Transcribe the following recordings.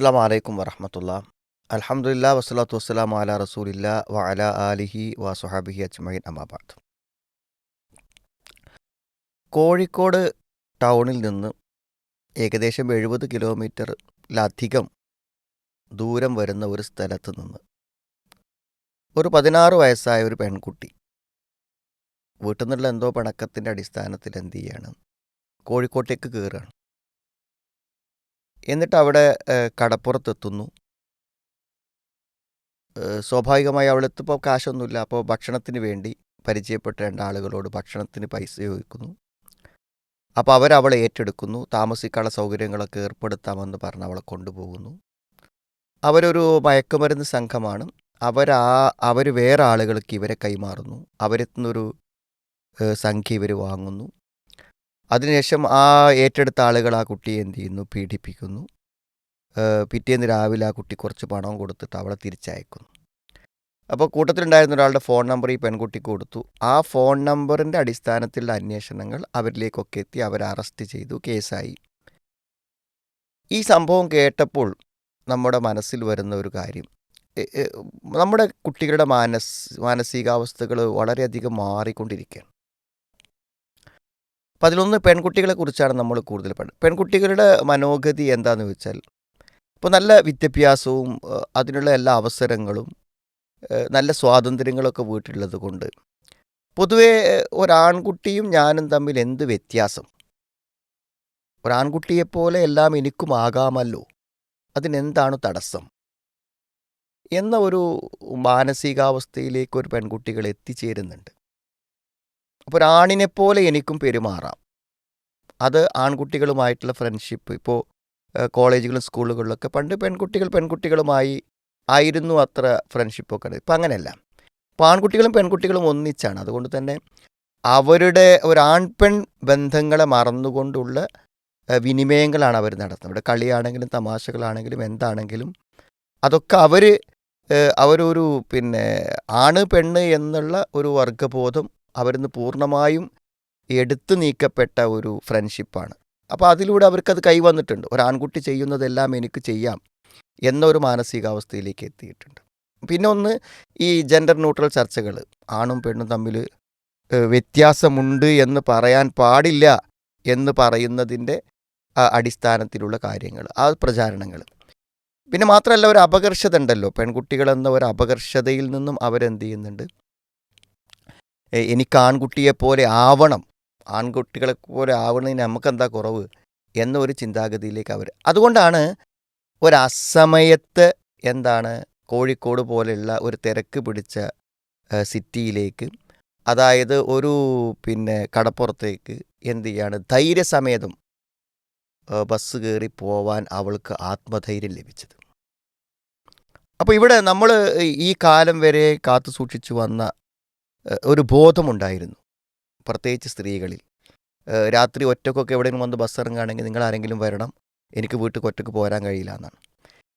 അസ്സാം വലൈക്കും വറഹമത്തുള്ള. അലഹമുല്ല വസ്സലാത്തു വസ്സലാം അല റസൂലില്ല വ അല ആലിഹി വ സുഹാബിഹി അമാബാദ് കോഴിക്കോട് ടൗണിൽ നിന്ന് ഏകദേശം എഴുപത് കിലോമീറ്ററിലധികം ദൂരം വരുന്ന ഒരു സ്ഥലത്ത് നിന്ന് ഒരു പതിനാറ് വയസ്സായ ഒരു പെൺകുട്ടി വീട്ടിൽ നിന്നുള്ള എന്തോ പിണക്കത്തിന്റെ അടിസ്ഥാനത്തിൽ എന്ത് ചെയ്യാണ്? കോഴിക്കോട്ടേക്ക് കയറുകയാണ്. എന്നിട്ട് അവിടെ കടപ്പുറത്തെത്തുന്നു. സ്വാഭാവികമായി സ്വാഭാവികമായി അവളെത്തിപ്പോൾ കാശൊന്നുമില്ല. അപ്പോൾ ഭക്ഷണത്തിന് വേണ്ടി പരിചയപ്പെട്ട രണ്ടാളുകളോട് ഭക്ഷണത്തിന് പൈസ ചോദിക്കുന്നു. അപ്പോൾ അവരവളെ ഏറ്റെടുക്കുന്നു. താമസിക്കാനുള്ള സൗകര്യങ്ങളൊക്കെ ഏർപ്പെടുത്താമെന്ന് പറഞ്ഞ് അവളെ കൊണ്ടുപോകുന്നു. അവരൊരു മയക്കുമരുന്ന് സംഘമാണ്. അവരാ അവർ വേറെ ആളുകൾക്ക് ഇവരെ കൈമാറുന്നു. അവരെത്തുന്നൊരു സംഖ്യ ഇവർ വാങ്ങുന്നു. അതിനുശേഷം ആ ഏറ്റെടുത്ത ആളുകൾ ആ കുട്ടിയെ എന്ത് ചെയ്യുന്നു? പീഡിപ്പിക്കുന്നു. പിറ്റേന്ന് രാവിലെ ആ കുട്ടി കുറച്ച് പണം കൊടുത്തിട്ട് അവളെ തിരിച്ചയക്കുന്നു. അപ്പോൾ കൂട്ടത്തിലുണ്ടായിരുന്ന ഒരാളുടെ ഫോൺ നമ്പർ ഈ പെൺകുട്ടിക്ക് കൊടുത്തു. ആ ഫോൺ നമ്പറിന്റെ അടിസ്ഥാനത്തിലുള്ള അന്വേഷണങ്ങൾ അവരിലേക്കൊക്കെ എത്തി അവരെ അറസ്റ്റ് ചെയ്തു കേസായി. ഈ സംഭവം കേട്ടപ്പോൾ നമ്മുടെ മനസ്സിൽ വരുന്ന ഒരു കാര്യം. നമ്മുടെ കുട്ടികളുടെ മാനസ് മാനസികാവസ്ഥകൾ വളരെയധികം മാറിക്കൊണ്ടിരിക്കുകയാണ്. അപ്പം അതിലൊന്ന് പെൺകുട്ടികളെ കുറിച്ചാണ് നമ്മൾ കൂടുതൽ പഠനം. പെൺകുട്ടികളുടെ മനോഗതി എന്താണെന്ന് വെച്ചാൽ ഇപ്പോൾ നല്ല വിദ്യാഭ്യാസവും അതിനുള്ള എല്ലാ അവസരങ്ങളും നല്ല സ്വാതന്ത്ര്യങ്ങളൊക്കെ വീട്ടിലുള്ളത് കൊണ്ട് പൊതുവേ ഒരാൺകുട്ടിയും ഞാനും തമ്മിൽ എന്ത് വ്യത്യാസം? ഒരാൺകുട്ടിയെപ്പോലെ എല്ലാം എനിക്കും ആകാമല്ലോ. അതിനെന്താണ് തടസ്സം? എന്ന ഒരു മാനസികാവസ്ഥയിലേക്ക് ഒരു പെൺകുട്ടികൾ എത്തിച്ചേരുന്നുണ്ട്. അപ്പോൾ ഒരാണിനെപ്പോലെ എനിക്കും പെരുമാറാം. അത് ആൺകുട്ടികളുമായിട്ടുള്ള ഫ്രണ്ട്ഷിപ്പ് ഇപ്പോൾ കോളേജുകളും സ്കൂളുകളിലൊക്കെ പണ്ട് പെൺകുട്ടികൾ പെൺകുട്ടികളുമായി ആയിരുന്നു അത്ര ഫ്രണ്ട്ഷിപ്പൊക്കെ ഇപ്പം അങ്ങനെയല്ല. ഇപ്പോൾ ആൺകുട്ടികളും പെൺകുട്ടികളും ഒന്നിച്ചാണ്. അതുകൊണ്ട് തന്നെ അവരുടെ ഒരു ആൺപെൺ ബന്ധങ്ങളെ മറന്നുകൊണ്ടുള്ള വിനിമയങ്ങളാണ് അവർ നടത്തുന്നത്. ഇവിടെ കളിയാണെങ്കിലും തമാശകളാണെങ്കിലും എന്താണെങ്കിലും അതൊക്കെ അവർ അവരൊരു പിന്നെ ആണ് പെണ്ണ് എന്നുള്ള ഒരു വർഗബോധം അവരിന്ന് പൂർണമായും എടുത്തു നീക്കപ്പെട്ട ഒരു ഫ്രണ്ട്ഷിപ്പാണ്. അപ്പോൾ അതിലൂടെ അവർക്കത് കൈവന്നിട്ടുണ്ട് ഒരാൺകുട്ടി ചെയ്യുന്നതെല്ലാം എനിക്ക് ചെയ്യാം എന്നൊരു മാനസികാവസ്ഥയിലേക്ക് എത്തിയിട്ടുണ്ട്. പിന്നെ ഒന്ന് ഈ ജെൻഡർ ന്യൂട്രൽ ചർച്ചകൾ ആണും പെണ്ണും തമ്മിൽ വ്യത്യാസമുണ്ട് എന്ന് പറയാൻ പാടില്ല എന്ന് പറയുന്നതിന്റെ അടിസ്ഥാനത്തിലുള്ള കാര്യങ്ങൾ ആ പ്രചാരണങ്ങൾ. പിന്നെ മാത്രമല്ല ഒരു അപകർഷത ഉണ്ടല്ലോ. പെൺകുട്ടികളെന്ന ഒരു അപകർഷതയിൽ നിന്നും അവരെന്ത് ചെയ്യുന്നുണ്ട്? എനിക്ക് ആൺകുട്ടിയെ പോലെ ആവണം. ആൺകുട്ടികളെ പോലെ ആവണതിന് നമുക്കെന്താ കുറവ്? എന്നൊരു ചിന്താഗതിയിലേക്ക് അവർ അതുകൊണ്ടാണ് ഒരസമയത്ത് എന്താണ് കോഴിക്കോട് പോലെയുള്ള ഒരു തിരക്ക് പിടിച്ച സിറ്റിയിലേക്ക് അതായത് ഒരു പിന്നെ കടപ്പുറത്തേക്ക് എന്ത് ചെയ്യാണ്? ധൈര്യസമേതം ബസ് കയറി പോവാൻ അവൾക്ക് ആത്മധൈര്യം ലഭിച്ചത്. അപ്പോൾ ഇവിടെ നമ്മൾ ഈ കാലം വരെ കാത്തു സൂക്ഷിച്ചു വന്ന ഒരു ബോധമുണ്ടായിരുന്നു പ്രത്യേകിച്ച് സ്ത്രീകളിൽ. രാത്രി ഒറ്റക്കൊക്കെ എവിടെയെങ്കിലും വന്ന് ബസ് ഇറങ്ങുകയാണെങ്കിൽ നിങ്ങൾ ആരെങ്കിലും വരണം. എനിക്ക് വീട്ടിൽ ഒറ്റയ്ക്ക് പോരാൻ കഴിയില്ല എന്നാണ്.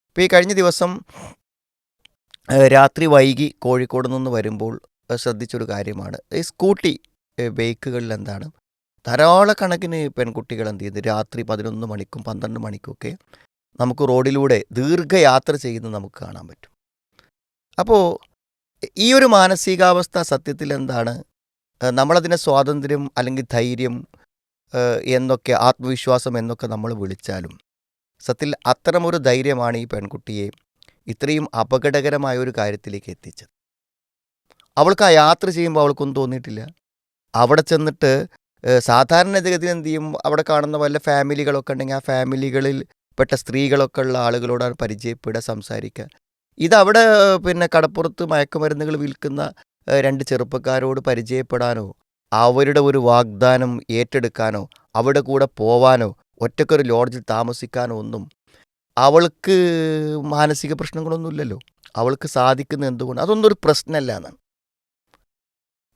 ഇപ്പോൾ ഈ കഴിഞ്ഞ ദിവസം രാത്രി വൈകി കോഴിക്കോട് നിന്ന് വരുമ്പോൾ ശ്രദ്ധിച്ചൊരു കാര്യമാണ്. ഈ സ്കൂട്ടി ബൈക്കുകളിൽ എന്താണ്? ധാരാളക്കണക്കിന് പെൺകുട്ടികൾ എന്ത് ചെയ്യുന്നത് രാത്രി പതിനൊന്ന് മണിക്കും പന്ത്രണ്ട് മണിക്കുമൊക്കെ നമുക്ക് റോഡിലൂടെ ദീർഘയാത്ര ചെയ്യുന്നത് നമുക്ക് കാണാൻ പറ്റും. അപ്പോൾ ഈ ഒരു മാനസികാവസ്ഥ സത്യത്തിൽ എന്താണ്? നമ്മളതിനെ സ്വാതന്ത്ര്യം അല്ലെങ്കിൽ ധൈര്യം എന്നൊക്കെ ആത്മവിശ്വാസം എന്നൊക്കെ നമ്മൾ വിളിച്ചാലും സത്യത്തിൽ അത്തരമൊരു ധൈര്യമാണ് ഈ പെൺകുട്ടിയെ ഇത്രയും അപകടകരമായ ഒരു കാര്യത്തിലേക്ക് എത്തിച്ചത്. അവൾക്ക് ആ യാത്ര ചെയ്യുമ്പോൾ അവൾക്കൊന്നും തോന്നിയിട്ടില്ല. അവിടെ ചെന്നിട്ട് സാധാരണ സാധാരണഗതിയിൽ എന്ത് ചെയ്യും? അവിടെ കാണുന്ന വല്ല ഫാമിലികളൊക്കെ ഉണ്ടെങ്കിൽ ആ ഫാമിലികളിൽ പെട്ട സ്ത്രീകളൊക്കെ ഉള്ള ആളുകളോടാണ് പരിചയപ്പെടുക സംസാരിക്കുക. ഇതവിടെ പിന്നെ കടപ്പുറത്ത് മയക്കുമരുന്നുകൾ വിൽക്കുന്ന രണ്ട് ചെറുപ്പക്കാരോട് പരിചയപ്പെടാനോ അവരുടെ ഒരു വാഗ്ദാനം ഏറ്റെടുക്കാനോ അവിടെ കൂടെ പോവാനോ ഒറ്റക്കൊരു ലോഡ്ജിൽ താമസിക്കാനോ ഒന്നും അവൾക്ക് മാനസിക പ്രശ്നങ്ങളൊന്നുമില്ലല്ലോ. അവൾക്ക് സാധിക്കുന്ന എന്തുകൊണ്ട്? അതൊന്നും ഒരു പ്രശ്നമല്ല എന്നാണ്.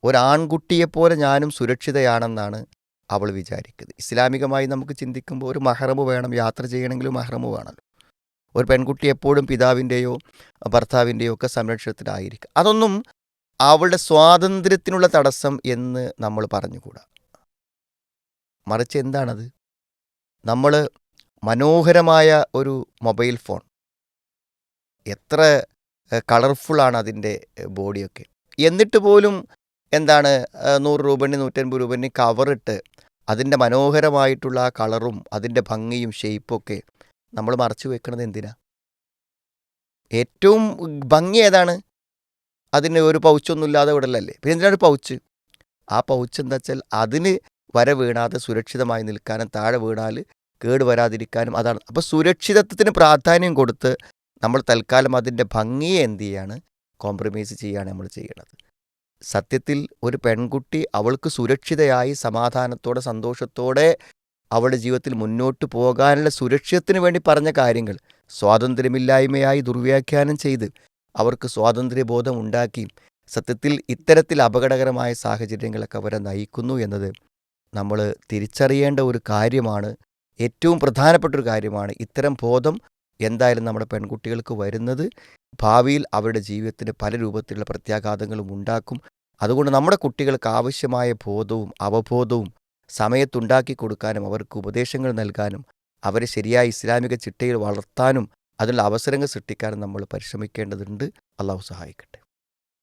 ഒരാൺകുട്ടിയെപ്പോലെ ഞാനും സുരക്ഷിതയാണെന്നാണ് അവൾ വിചാരിക്കുന്നത്. ഇസ്ലാമികമായി നമുക്ക് ചിന്തിക്കുമ്പോൾ ഒരു മഹറമ് വേണം യാത്ര ചെയ്യണമെങ്കിലും മഹറമ് വേണമല്ലോ ഒരു പെൺകുട്ടി എപ്പോഴും പിതാവിന്റെയോ ഭർത്താവിന്റെയോ ഒക്കെ സംരക്ഷണത്തിലായിരിക്കും. അതൊന്നും അവളുടെ സ്വാതന്ത്ര്യത്തിനുള്ള തടസ്സം എന്ന് നമ്മൾ പറഞ്ഞുകൂടാ. മറിച്ച് എന്താണത്? നമ്മൾ മനോഹരമായ ഒരു മൊബൈൽ ഫോൺ. എത്ര കളർഫുള്ളാണ് അതിന്റെ ബോഡിയൊക്കെ. എന്നിട്ട് പോലും എന്താണ് നൂറ് രൂപന് നൂറ്റൻപത് രൂപന് കവറിട്ട് അതിന്റെ മനോഹരമായിട്ടുള്ള ആ കളറും അതിന്റെ ഭംഗിയും ഷേപ്പൊക്കെ നമ്മൾ മറച്ചു വെക്കുന്നത് എന്തിനാ? ഏറ്റവും ഭംഗി ഏതാണ്? അതിന് ഒരു പൗച്ചൊന്നും ഇല്ലാതെ വിടലല്ലേ? പിന്നെ എന്തിനാണ് പൗച്ച്? ആ പൗച്ച് എന്താ വെച്ചാൽ അതിന് വര വീണാതെ സുരക്ഷിതമായി നിൽക്കാനും താഴെ വീണാൽ കേട് വരാതിരിക്കാനും അതാണ്. അപ്പോൾ സുരക്ഷിതത്വത്തിന് പ്രാധാന്യം കൊടുത്ത് നമ്മൾ തൽക്കാലം അതിന്റെ ഭംഗിയെ എന്ത് ചെയ്യാണ്? കോംപ്രമൈസ് ചെയ്യുകയാണ് നമ്മൾ ചെയ്യണത്. സത്യത്തിൽ ഒരു പെൺകുട്ടി അവൾക്ക് സുരക്ഷിതയായി സമാധാനത്തോടെ സന്തോഷത്തോടെ അവളുടെ ജീവിതത്തിൽ മുന്നോട്ട് പോകാനുള്ള സുരക്ഷിതത്തിന് വേണ്ടി പറഞ്ഞ കാര്യങ്ങൾ സ്വാതന്ത്ര്യമില്ലായ്മയായി ദുർവ്യാഖ്യാനം ചെയ്ത് അവർക്ക് സ്വാതന്ത്ര്യബോധം ഉണ്ടാക്കി സത്യത്തിൽ ഇത്തരത്തിൽ അപകടകരമായ സാഹചര്യങ്ങളൊക്കെ അവരെ നയിക്കുന്നു എന്നത് നമ്മൾ തിരിച്ചറിയേണ്ട ഒരു കാര്യമാണ്. ഏറ്റവും പ്രധാനപ്പെട്ട ഒരു കാര്യമാണ് ഇത്തരം ബോധം എന്തായാലും നമ്മുടെ പെൺകുട്ടികൾക്ക് വരുന്നത്. ഭാവിയിൽ അവരുടെ ജീവിതത്തിന് പല രൂപത്തിലുള്ള പ്രത്യാഘാതങ്ങളും ഉണ്ടാക്കും. അതുകൊണ്ട് നമ്മുടെ കുട്ടികൾക്ക് ആവശ്യമായ ബോധവും അവബോധവും സമയത്തുണ്ടാക്കി കൊടുക്കാനും അവർക്ക് ഉപദേശങ്ങൾ നൽകാനും അവരെ ശരിയായ ഇസ്ലാമിക ചിട്ടയിൽ വളർത്താനും അതിനുള്ള അവസരങ്ങൾ സൃഷ്ടിക്കാനും നമ്മൾ പരിശ്രമിക്കേണ്ടതുണ്ട്. അള്ളാഹു സഹായിക്കട്ടെ.